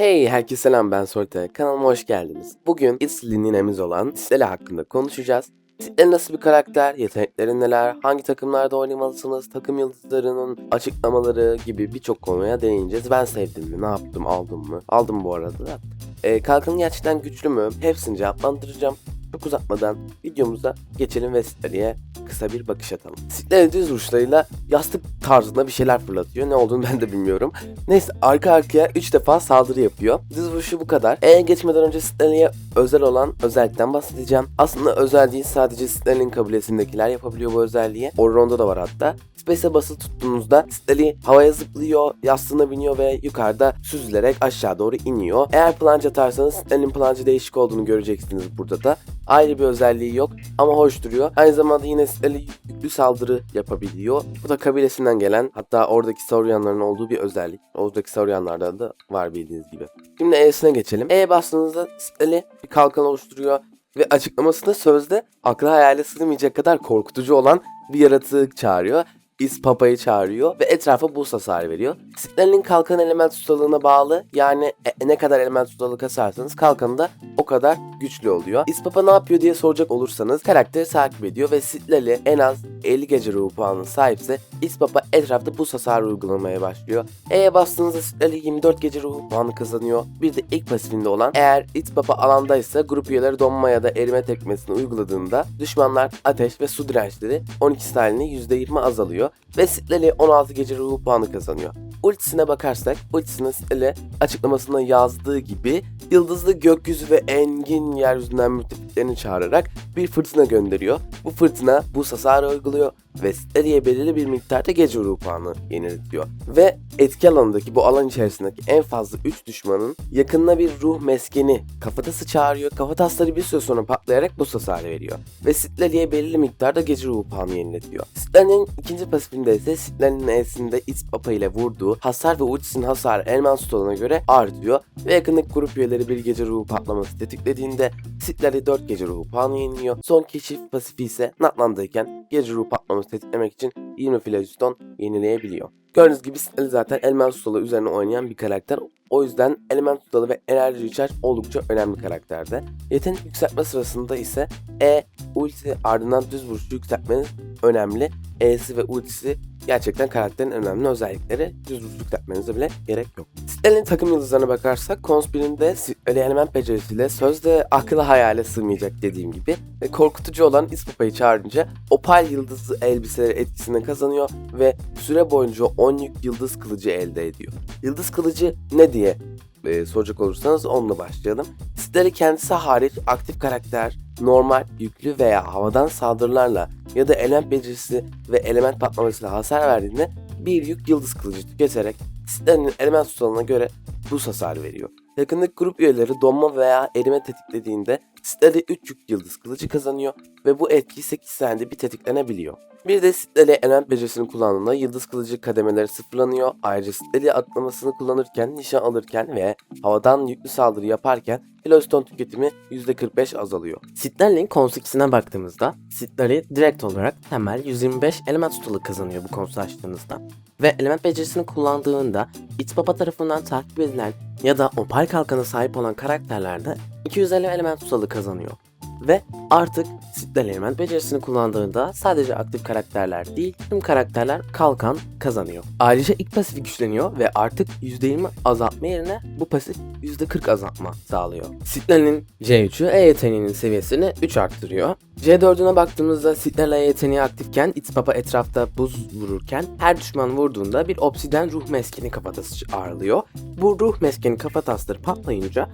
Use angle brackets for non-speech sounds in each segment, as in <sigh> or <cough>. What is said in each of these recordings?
Hey herkese selam ben Solte. Kanalıma hoş geldiniz. Bugün isli ninemiz olan Stella hakkında konuşacağız. Stella nasıl bir karakter, yetenekleri neler, hangi takımlarda oynamalısınız, takım yıldızlarının açıklamaları gibi birçok konuya değineceğiz. Ben sevdim mi, ne yaptım, aldım mı? Aldım bu arada da. Ee, kalkanı gerçekten güçlü mü? Hepsini cevaplandıracağım. Çok uzatmadan videomuza geçelim ve Stella'ya kısa bir bakış atalım. Stella düz vuruşlarıyla yastık tarzında bir şeyler fırlatıyor. Ne olduğunu ben de bilmiyorum. Neyse arka arkaya 3 defa saldırı yapıyor. Düz vuruşu bu kadar. E'ye geçmeden önce Stella'ya özel olan özellikten bahsedeceğim. Aslında özel değil sadece Stella'nın kabilesindekiler yapabiliyor bu özelliği. Orion'da da var hatta. Space'e basılı tuttuğunuzda Stella havaya zıplıyor, yastığına biniyor ve yukarıda süzülerek aşağı doğru iniyor. Eğer planç atarsanız Stella'nın plancı değişik olduğunu göreceksiniz burada da. Ayrı bir özelliği yok ama hoş duruyor. Aynı zamanda yine Stella yüklü saldırı yapabiliyor. Bu da kabilesinden gelen hatta oradaki Sauryanların olduğu bir özellik. Oradaki Sauryanlarda da var bildiğiniz gibi. Şimdi E'sine geçelim. E'ye bastığınızda Stella bir kalkan oluşturuyor ve açıklamasında sözde akla hayale sığmayacak kadar korkutucu olan bir yaratığı çağırıyor. Is Papa'yı çağırıyor ve etrafa buz hasarı veriyor. Sitlerinin kalkan element ustalığına bağlı yani e- ne kadar element ustalığı kasarsanız kalkanı da o kadar güçlü oluyor. İspapa ne yapıyor diye soracak olursanız karakteri takip ediyor ve Sitlerli en az 50 gece ruhu puanına sahipse İspapa etrafta buz hasarı uygulamaya başlıyor. E'ye bastığınızda Sitlerli 24 gece ruhu puanı kazanıyor. Bir de ilk pasifinde olan eğer İspapa alandaysa grup üyeleri donma ya da erime tekmesini uyguladığında düşmanlar ateş ve su dirençleri 12 style'ini %20 azalıyor ve Sitlerli 16 gece ruhu puanı kazanıyor. Ultisine bakarsak, ultisine Sitlerli açıklamasında yazdığı gibi yıldızlı gökyüzü ve engin yeryüzünden müttefiklerini çağırarak bir fırtına gönderiyor. Bu fırtına bu hasarı uyguluyor ve Stelly'e belirli bir miktarda gece ruhu puanı yeniletiyor. Ve etki alanındaki bu alan içerisindeki en fazla 3 düşmanın yakınına bir ruh meskeni kafatası çağırıyor. Kafatasları bir süre sonra patlayarak bu hasarı veriyor. Ve Stelly'e belirli miktarda gece ruhu puanı yeniletiyor. Stelly'nin ikinci pasifinde ise Stelly'nin E'sinde Ispapa ile vurduğu hasar ve ultisinin hasarı elman stoluna göre artıyor. Ve yakındaki grup üyeleri bir gece ruhu patlaması tetiklediğinde Sitler'e 4 gece ruhu puanı yeniliyor. Son keşif pasifi ise Natlan'dayken gece ruhu patlaması tetiklemek için 20 Phlogiston yenileyebiliyor. Gördüğünüz gibi Sitler'i zaten element ustalığı üzerine oynayan bir karakter. O yüzden element ustalığı ve enerji recharge oldukça önemli karakterde. Yetenek yükseltme sırasında ise E, ulti ardından düz vuruşu yükseltmeniz önemli. E'si ve ultisi gerçekten karakterin önemli özellikleri. Düz vuruş yükseltmenize bile gerek yok. Sitler'in takım yıldızlarına bakarsak Cons 1'inde Sitler'i element becerisiyle sözde akla hayale sığmayacak dediğim gibi ve korkutucu olan İspapa'yı çağırınca opal yıldızlı elbiseleri etkisini kazanıyor ve süre boyunca 10 yük yıldız kılıcı elde ediyor. Yıldız kılıcı ne diye e, soracak olursanız onunla başlayalım. Sitleri kendisi hariç aktif karakter, normal, yüklü veya havadan saldırılarla ya da element becerisi ve element patlamasıyla hasar verdiğinde bir yük yıldız kılıcı tüketerek sitlerinin element tutalına göre buz hasarı veriyor. Yakındaki grup üyeleri donma veya erime tetiklediğinde sitleri 3 yük yıldız kılıcı kazanıyor ve bu etki 8 saniyede bir tetiklenebiliyor. Bir de Sitleri element becerisini kullandığında yıldız kılıcı kademeleri sıfırlanıyor. Ayrıca Sitleri atlamasını kullanırken, nişan alırken ve havadan yüklü saldırı yaparken Phlogiston tüketimi %45 azalıyor. Sitler'in konsükisine baktığımızda Sitler'i direkt olarak temel 125 element ustalık kazanıyor bu konsu açtığınızda. Ve element becerisini kullandığında Itpapa tarafından takip edilen ya da opal kalkana sahip olan karakterlerde 250 element ustalık kazanıyor. Ve artık Sitler element becerisini kullandığında sadece aktif karakterler değil tüm karakterler kalkan kazanıyor. Ayrıca ilk pasifi güçleniyor ve artık %20 azaltma yerine bu pasif %40 azaltma sağlıyor. Sitler'in C3'ü E yeteneğinin seviyesini 3 arttırıyor. C4'üne baktığımızda Sitler'le E yeteneği aktifken Itspapa etrafta buz vururken her düşman vurduğunda bir obsiden ruh meskeni kafatası ağırlıyor. Bu ruh meskeni kafatasları patlayınca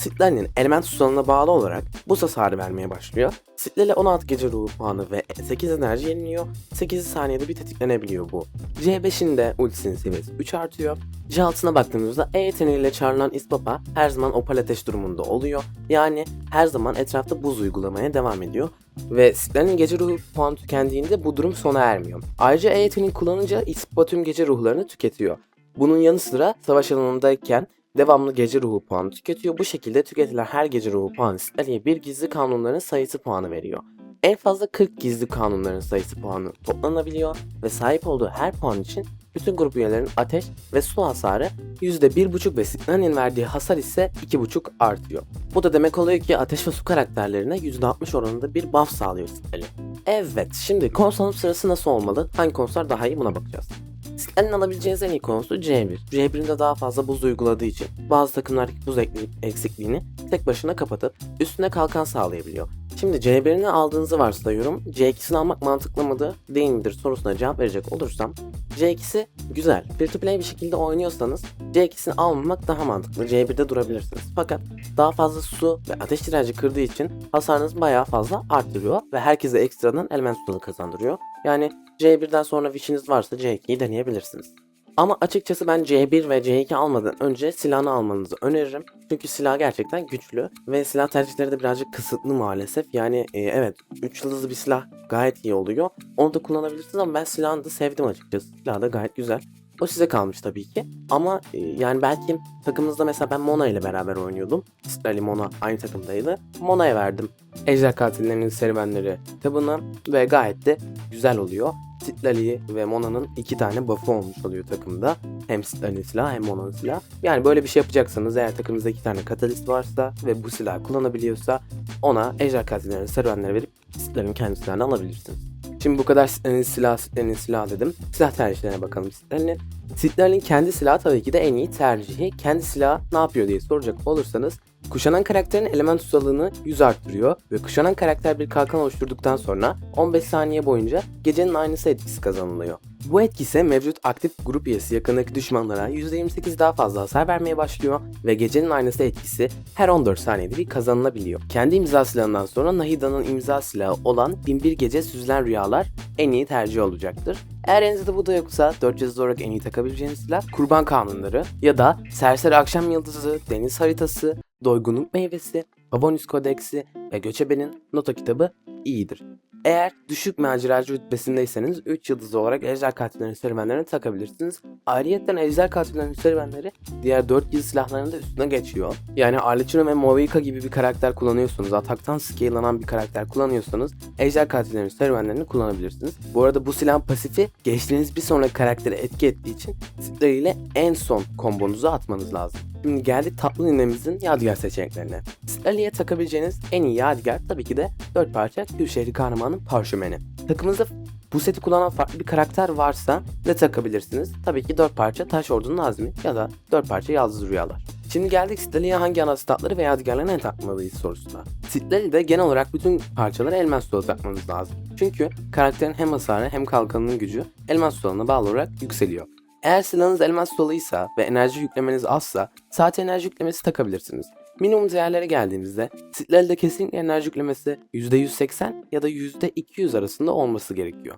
Sitler'in element tutanına bağlı olarak buz hasarı vermeye başlıyor. Sitler'le 16 gece ruhu puanı ve 8 enerji yeniliyor. 8 saniyede bir tetiklenebiliyor bu. C5'in de ultisinin seviyesi 3 artıyor. C6'sına baktığımızda E yeteneğiyle çağrılan İspapa her zaman opal ateş durumunda oluyor. Yani her zaman etrafta buz uygulamaya devam ediyor. Ve Sitler'in gece ruhu puanı tükendiğinde bu durum sona ermiyor. Ayrıca E yeteneğini kullanınca İspapa tüm gece ruhlarını tüketiyor. Bunun yanı sıra savaş alanındayken devamlı gece ruhu puanı tüketiyor. Bu şekilde tüketilen her gece ruhu puanı Sitler'e bir gizli kanunların sayısı puanı veriyor. En fazla 40 gizli kanunların sayısı puanı toplanabiliyor ve sahip olduğu her puan için bütün grup üyelerinin ateş ve su hasarı %1.5 ve Sitlan'in verdiği hasar ise 2.5 artıyor. Bu da demek oluyor ki ateş ve su karakterlerine %60 oranında bir buff sağlıyor Sitlan'in. Evet, şimdi konsolun sırası nasıl olmalı? Hangi konsolar daha iyi buna bakacağız. Sitlan'in alabileceğiniz en iyi konusu C1. C1'in de daha fazla buz uyguladığı için bazı takımlardaki buz eksikliğini tek başına kapatıp üstüne kalkan sağlayabiliyor. Şimdi C1'ini aldığınızı varsayıyorum. C2'sini almak mantıklı mıdır değil midir sorusuna cevap verecek olursam C2'si güzel. Free to play bir şekilde oynuyorsanız C2'sini almamak daha mantıklı. C1'de durabilirsiniz. Fakat daha fazla su ve ateş direnci kırdığı için hasarınız bayağı fazla arttırıyor ve herkese ekstradan element sunu kazandırıyor. Yani C1'den sonra wish'iniz varsa C2'yi deneyebilirsiniz. Ama açıkçası ben C1 ve C2 almadan önce silahını almanızı öneririm. Çünkü silah gerçekten güçlü ve silah tercihleri de birazcık kısıtlı maalesef. Yani e, evet 3 yıldızlı bir silah gayet iyi oluyor. Onu da kullanabilirsiniz ama ben silahını da sevdim açıkçası. Silah da gayet güzel. O size kalmış tabii ki. Ama e, yani belki takımınızda mesela ben Mona ile beraber oynuyordum. Strali Mona aynı takımdaydı. Mona'ya verdim. Ejder Katillerinin Serüvenleri kitabını ve gayet de güzel oluyor. Sitlali ve Mona'nın iki tane buff'ı olmuş oluyor takımda. Hem Sitlali'nin silahı hem Mona'nın silahı. Yani böyle bir şey yapacaksanız eğer takımınızda iki tane katalist varsa ve bu silahı kullanabiliyorsa ona Ejder Katillerinin Serüvenleri verip Sitlali'nin kendi silahını alabilirsiniz. Şimdi bu kadar Sitlali'nin silahı, Sitlali'nin silahı dedim. Silah tercihlerine bakalım Sitlali'nin. Sitlali'nin kendi silahı tabii ki de en iyi tercihi. Kendi silahı ne yapıyor diye soracak olursanız Kuşanan karakterin element ustalığını 100 arttırıyor ve kuşanan karakter bir kalkan oluşturduktan sonra 15 saniye boyunca gecenin aynısı etkisi kazanılıyor. Bu etki mevcut aktif grup üyesi yakındaki düşmanlara %28 daha fazla hasar vermeye başlıyor ve gecenin aynısı etkisi her 14 saniyede bir kazanılabiliyor. Kendi imza silahından sonra Nahida'nın imza silahı olan 1001 gece süzülen rüyalar en iyi tercih olacaktır. Eğer elinizde bu da yoksa 4 yıldız olarak en iyi takabileceğiniz silah kurban kanunları ya da serseri akşam yıldızı, deniz haritası, doygunluk meyvesi, Abonus kodeksi ve göçebenin nota kitabı iyidir. Eğer düşük maceracı rütbesindeyseniz 3 yıldız olarak Ejder Katillerinin serüvenlerini takabilirsiniz. Ayrıyeten Ejder Katillerinin serüvenleri diğer 4 yıldız silahlarının da üstüne geçiyor. Yani Arlecchino ve Movica gibi bir karakter kullanıyorsunuz, ataktan scale'lanan bir karakter kullanıyorsanız Ejder Katillerinin serüvenlerini kullanabilirsiniz. Bu arada bu silahın pasifi geçtiğiniz bir sonraki karaktere etki ettiği için ile en son kombonuzu atmanız lazım. Şimdi geldik tatlı ninemizin yadigar seçeneklerine. Stali'ye takabileceğiniz en iyi yadigar tabii ki de 4 parça Kürşehri Kahraman'ın parşömeni. Takımınızda bu seti kullanan farklı bir karakter varsa ne takabilirsiniz? Tabii ki 4 parça Taş Ordu'nun Azmi ya da 4 parça Yaldız Rüyalar. Şimdi geldik Stali'ye hangi ana statları ve yadigarları ne takmalıyız sorusuna. Stali'de genel olarak bütün parçaları elmas stolu takmanız lazım. Çünkü karakterin hem hasarı hem kalkanının gücü elmas stoluna bağlı olarak yükseliyor. Eğer silahınız elmas doluysa ve enerji yüklemeniz azsa saat enerji yüklemesi takabilirsiniz. Minimum değerlere geldiğimizde sitlerde kesinlikle enerji yüklemesi %180 ya da %200 arasında olması gerekiyor.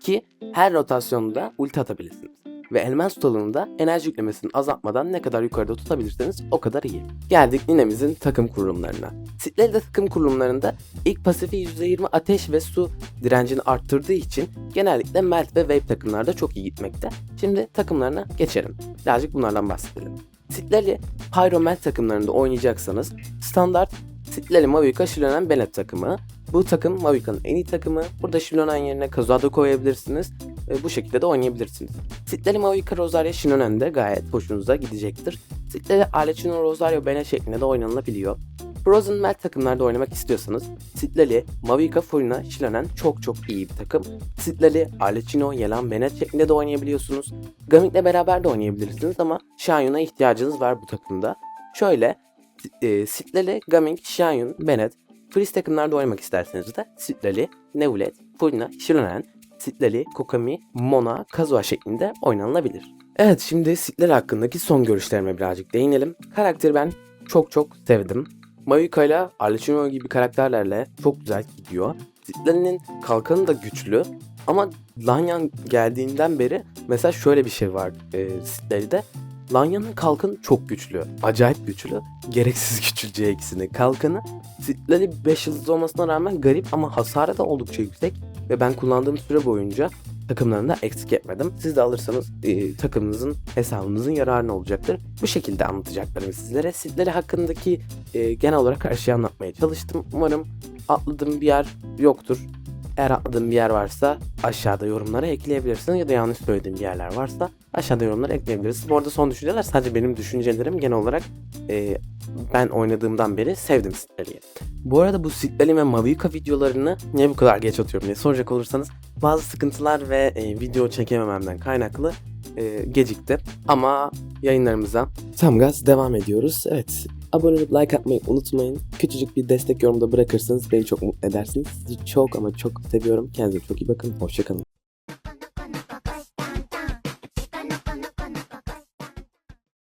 Ki her rotasyonda ulti atabilirsiniz. Ve elmas tutalığında enerji yüklemesini azaltmadan ne kadar yukarıda tutabilirseniz o kadar iyi. Geldik ninemizin takım kurulumlarına. Sitlerde takım kurulumlarında ilk pasifi %20 ateş ve su direncini arttırdığı için genellikle Melt ve Wave takımlarda çok iyi gitmekte. Şimdi takımlarına geçelim. Birazcık bunlardan bahsedelim. Sitlali Pyro Melt takımlarında oynayacaksanız standart Sitlali Mavica Shilonen Benet takımı. Bu takım Mavica'nın en iyi takımı. Burada Shilonen yerine Kazuha'da koyabilirsiniz. E, bu şekilde de oynayabilirsiniz. Sitlali Mavica Rosario Shinonen de gayet hoşunuza gidecektir. Sitlali Alecino Rosario Benet şeklinde de oynanılabiliyor. Frozen Melt takımlarda oynamak istiyorsanız Sitlali, Mavica Furina, Shilonen çok çok iyi bir takım. Sitlali, Alecino, Yelan, Bennett şeklinde de oynayabiliyorsunuz. Gaming'le beraber de oynayabilirsiniz ama Shanyun'a ihtiyacınız var bu takımda. Şöyle, e, Sitlali, Gaming, Shanyun, Bennett, Freeze takımlarda oynamak isterseniz de Sitlali, Neulet, Furina, Shilonen, Sitlali, Kokami, Mona, Kazuha şeklinde oynanılabilir. Evet şimdi Sitlali hakkındaki son görüşlerime birazcık değinelim. Karakteri ben çok çok sevdim. Mayuka ile Arlecchino gibi karakterlerle çok güzel gidiyor. Sitlali'nin kalkanı da güçlü ama Lanyan geldiğinden beri mesela şöyle bir şey var e, Sitlali'de. Lanya'nın kalkanı çok güçlü. Acayip güçlü. Gereksiz <laughs> güçlü C2'sini. Kalkanı Sitlali 5 yıldız olmasına rağmen garip ama hasarı da oldukça yüksek. Ve ben kullandığım süre boyunca takımlarında eksik etmedim. Siz de alırsanız e, takımınızın hesabınızın yararına olacaktır. Bu şekilde anlatacaklarım sizlere. Sizlere hakkındaki e, genel olarak her şeyi anlatmaya çalıştım. Umarım atladığım bir yer yoktur. Eğer atladığım bir yer varsa aşağıda yorumlara ekleyebilirsiniz ya da yanlış söylediğim bir yerler varsa aşağıda yorumlara ekleyebilirsiniz. Bu arada son düşünceler sadece benim düşüncelerim genel olarak e, ben oynadığımdan beri sevdim Citlali'yi. Bu arada bu Citlali ve Mavica videolarını niye bu kadar geç atıyorum diye soracak olursanız bazı sıkıntılar ve e, video çekemememden kaynaklı e, gecikti. Ama yayınlarımıza Tam gaz devam ediyoruz. Evet. Abone olup like atmayı unutmayın. Küçücük bir destek yorumda bırakırsanız beni çok mutlu edersiniz. Sizi çok ama çok seviyorum. Kendinize çok iyi bakın. Hoşçakalın.